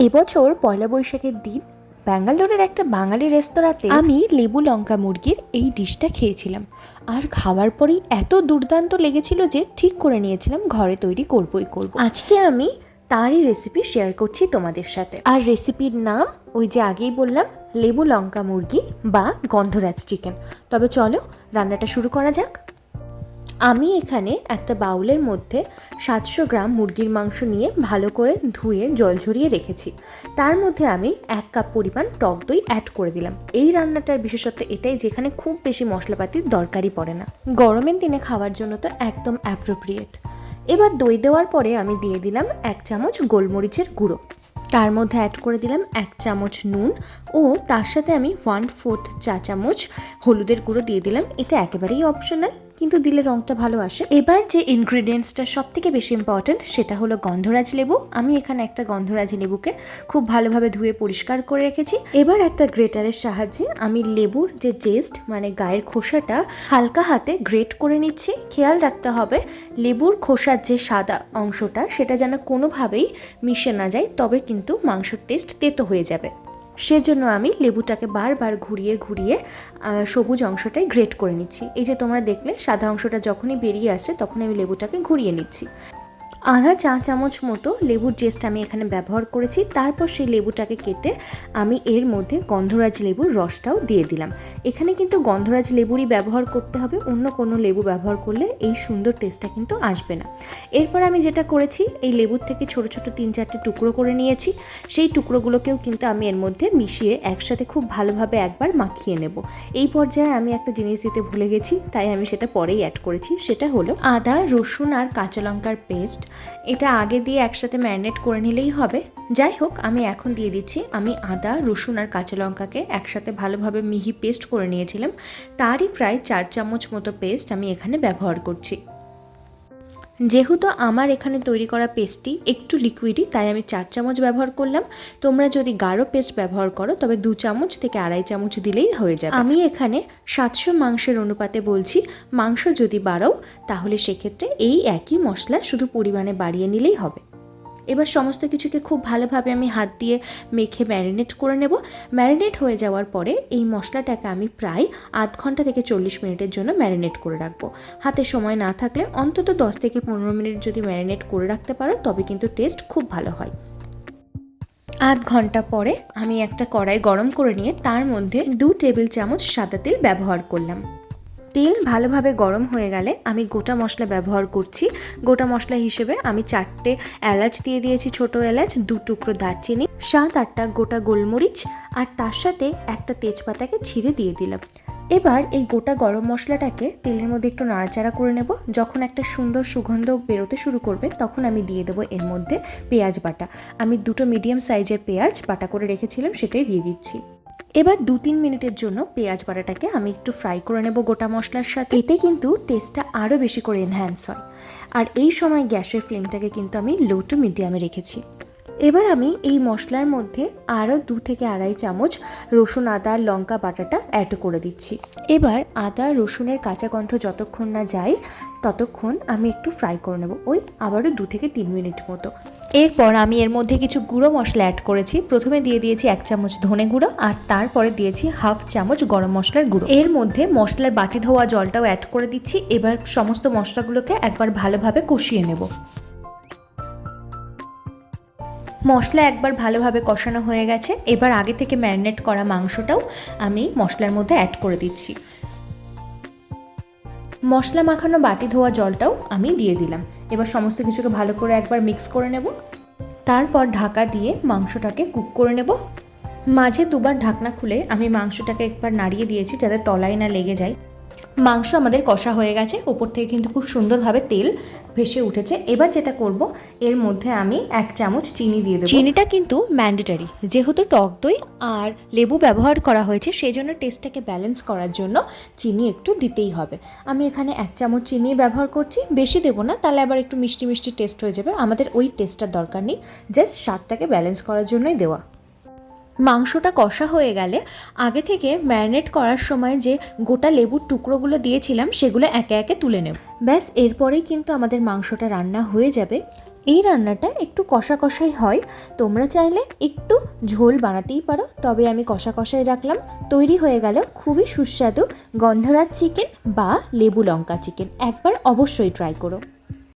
এবছর পয়লা বৈশাখের দিন ব্যাঙ্গালোরের একটা বাঙালি রেস্তোরাঁতে আমি লেবু লঙ্কা মুরগির এই ডিশটা খেয়েছিলাম। আর খাওয়ার পরেই এত দুর্দান্ত লেগেছিল যে ঠিক করে নিয়েছিলাম, ঘরে তৈরি করবই করব। আজকে আমি তারই রেসিপি শেয়ার করছি তোমাদের সাথে। আর রেসিপির নাম ওই যে আগেই বললাম, লেবু লঙ্কা মুরগি বা গন্ধরাজ চিকেন তবে চলো, রান্নাটা শুরু করা যাক। আমি এখানে একটা বাউলের মধ্যে সাতশো গ্রাম মুরগির মাংস নিয়ে ভালো করে ধুয়ে জল ঝরিয়ে রেখেছি। তার মধ্যে আমি এক কাপ পরিমাণ টক দই অ্যাড করে দিলাম। এই রান্নাটার বিশেষত্ব এটাই যেখানে খুব বেশি মশলাপাতির দরকারই পড়ে না। গরমের দিনে খাওয়ার জন্য তো একদম অ্যাপ্রোপ্রিয়েট এবার দই দেওয়ার পরে আমি দিয়ে দিলাম এক চামচ গোলমরিচের গুঁড়ো। তার মধ্যে অ্যাড করে দিলাম এক চামচ নুন ও তার সাথে আমি ওয়ান ফোর্থ চা চামচ হলুদের গুঁড়ো দিয়ে দিলাম। এটা একেবারেই অপশনাল কিন্তু দিলে রঙটা ভালো আসে। এবার যে ইনগ্রিডিয়েন্টসটা সব থেকে বেশি ইম্পর্ট্যান্ট সেটা হলো গন্ধরাজ লেবু। আমি এখানে একটা গন্ধরাজ লেবুকে খুব ভালোভাবে ধুয়ে পরিষ্কার করে রেখেছি। এবার একটা গ্রেটারের সাহায্যে আমি লেবুর যে জেস্ট মানে গায়ের খোসাটা, হালকা হাতে গ্রেট করে নিচ্ছি। খেয়াল রাখতে হবে, লেবুর খোসার যে সাদা অংশটা, সেটা যেন কোনোভাবেই মিশে না যায়, তবে কিন্তু মাংসর টেস্ট তেতো হয়ে যাবে। সেজন্য আমি লেবুটাকে বারবার ঘুরিয়ে ঘুরিয়ে সবুজ অংশটাই গ্রেট করে নিচ্ছি। এই যে তোমরা দেখলে, সাদা অংশটা যখনই বেরিয়ে আসে তখন আমি লেবুটাকে ঘুরিয়ে নিচ্ছি। আধা চা চামচ মতো লেবুর জেস্ট আমি এখানে ব্যবহার করেছি। তারপর সেই লেবুটাকে কেটে আমি এর মধ্যে গন্ধরাজ লেবুর রসটাও দিয়ে দিলাম। এখানে কিন্তু গন্ধরাজ লেবুরই ব্যবহার করতে হবে, অন্য কোনো লেবু ব্যবহার করলে এই সুন্দর টেস্টটা কিন্তু আসবে না। এরপর আমি যেটা করেছি, এই লেবুর থেকে ছোট ছোট তিন চারটে টুকরো করে নিয়েছি। সেই টুকরোগুলোকেও কিন্তু আমি এর মধ্যে মিশিয়ে একসাথে খুব ভালোভাবে একবার মাখিয়ে নেব। এই পর্যায়ে আমি একটা জিনিস দিতে ভুলে গেছি, তাই আমি সেটা পরেই অ্যাড করেছি। সেটা হলো আদা, রসুন আর কাঁচা লঙ্কার পেস্ট এটা আগে দিয়ে একসাথে ম্যারিনেট করে নিলেই হবে। যাই হোক, আমি এখন দিয়ে দিচ্ছি। আমি আদা, রসুন আর কাঁচা লঙ্কাকে একসাথে ভালোভাবে মিহি পেস্ট করে নিয়েছিলাম। তারই প্রায় চার চামচ মতো পেস্ট আমি এখানে ব্যবহার করছি। যেহেতু আমার এখানে তৈরি করা পেস্টটি একটু লিকুইডই তাই আমি চার চামচ ব্যবহার করলাম। তোমরা যদি গাঢ় পেস্ট ব্যবহার করো, তবে দু চামচ থেকে আড়াই চামচ দিলেই হয়ে যাবে। আমি এখানে সাতশো মাংসের অনুপাতে বলছি, মাংস যদি বাড়াও, তাহলে সেক্ষেত্রে এই একই মশলা শুধু পরিমাণে বাড়িয়ে নিলেই হবে। এবার সমস্ত কিছুকে খুব ভালোভাবে আমি হাত দিয়ে মেখে ম্যারিনেট করে নেব। ম্যারিনেট হয়ে যাওয়ার পরে এই মশলাটাকে আমি প্রায় আধ ঘণ্টা থেকে চল্লিশ মিনিটের জন্য ম্যারিনেট করে রাখব। হাতে সময় না থাকলে অন্তত দশ থেকে পনেরো মিনিট যদি ম্যারিনেট করে রাখতে পারো, তবে কিন্তু টেস্ট খুব ভালো হয়। আধ ঘণ্টা পরে আমি একটা কড়াই গরম করে নিয়ে তার মধ্যে দু টেবিল চামচ সাদা তেল ব্যবহার করলাম। তেল ভালোভাবে গরম হয়ে গেলে আমি গোটা মশলা ব্যবহার করছি। গোটা মশলা হিসেবে আমি চারটে এলাচ দিয়ে দিয়েছি ছোট এলাচ, দু টুকরো দারচিনি, সাত আটটা গোটা গোলমরিচ আর তার সাথে একটা তেজপাতাকে ছিঁড়ে দিয়ে দিলাম। এবার এই গোটা গরম মশলাটাকে তেলের মধ্যে একটু নাড়াচাড়া করে নেব। যখন একটা সুন্দর সুগন্ধ বেরোতে শুরু করবে, তখন আমি দিয়ে দেবো এর মধ্যে পেঁয়াজ বাটা। আমি দুটো মিডিয়াম সাইজের পেঁয়াজ বাটা করে রেখেছিলাম, সেটাই দিয়ে দিচ্ছি। এবার দু তিন মিনিটের জন্য পেঁয়াজ বাটাটাকে আমি একটু ফ্রাই করে নেব গোটা মশলার সাথে। এতে কিন্তু টেস্টটা আরও বেশি করে এনহ্যান্স হয়। আর এই সময় গ্যাসের ফ্লেমটাকে কিন্তু আমি লো টু মিডিয়ামে রেখেছি। এবার আমি এই মশলার মধ্যে আরও দু থেকে আড়াই চামচ রসুন, আদা, লঙ্কা, বাটাটা অ্যাড করে দিচ্ছি। এবার আদা, রসুনের কাঁচা গন্ধ যতক্ষণ না যায়, ততক্ষণ আমি একটু ফ্রাই করে নেব। ওই আবারও দু থেকে তিন মিনিট মতো। এরপর আমি এর মধ্যে কিছু গুঁড়ো মশলা অ্যাড করেছি। প্রথমে দিয়ে দিয়েছি এক চামচ ধনে গুঁড়ো আর তারপরে দিয়েছি হাফ চামচ গরম মশলার গুঁড়ো। এর মধ্যে মশলার বাটি ধোয়া জলটাও অ্যাড করে দিচ্ছি। এবার সমস্ত মশলাগুলোকে একবার ভালোভাবে কষিয়ে নেব। মশলা একবার ভালোভাবে কষানো হয়ে গেছে। এবার আগে থেকে ম্যারিনেট করা মাংসটাও আমি মশলার মধ্যে অ্যাড করে দিচ্ছি। মশলা মাখানো বাটি ধোয়া জলটাও আমি দিয়ে দিলাম। এবার সমস্ত কিছুকে ভালো করে একবার মিক্স করে নেব। তারপর ঢাকা দিয়ে মাংসটাকে কুক করে নেব। মাঝে দুবার ঢাকনা খুলে আমি মাংসটাকে একবার নাড়িয়ে দিয়েছি যাতে তলায় না লেগে যায়। মাংস আমাদের কষা হয়ে গেছে। উপর থেকে কিন্তু খুব সুন্দরভাবে তেল ভেসে উঠেছে। এবার যেটা করব, এর মধ্যে আমি এক চামচ চিনি দিয়ে দেবো। চিনিটা কিন্তু ম্যান্ডেটারি যেহেতু টক দই আর লেবু ব্যবহার করা হয়েছে সেই জন্য টেস্টটাকে ব্যালেন্স করার জন্য চিনি একটু দিতেই হবে। আমি এখানে এক চামচ চিনি ব্যবহার করছি, বেশি দেবো না, তাহলে আবার একটু মিষ্টি মিষ্টি টেস্ট হয়ে যাবে। আমাদের ওই টেস্টটার দরকার নেই জাস্ট স্বাদটাকে ব্যালেন্স করার জন্যই দেওয়া। মাংসটা কষা হয়ে গেলে আগে থেকে ম্যারিনেট করার সময় যে গোটা লেবুর টুকরোগুলো দিয়েছিলাম সেগুলো একে একে তুলে নেব। ব্যাস, এরপরেই কিন্তু আমাদের মাংসটা রান্না হয়ে যাবে। এই রান্নাটা একটু কষা কষাই হয়। তোমরা চাইলে একটু ঝোল বানাতেই পারো, তবে আমি কষা কষাই রাখলাম। তৈরি হয়ে গেল খুবই সুস্বাদু গন্ধরাজ চিকেন বা লেবু লঙ্কা চিকেন। একবার অবশ্যই ট্রাই করো।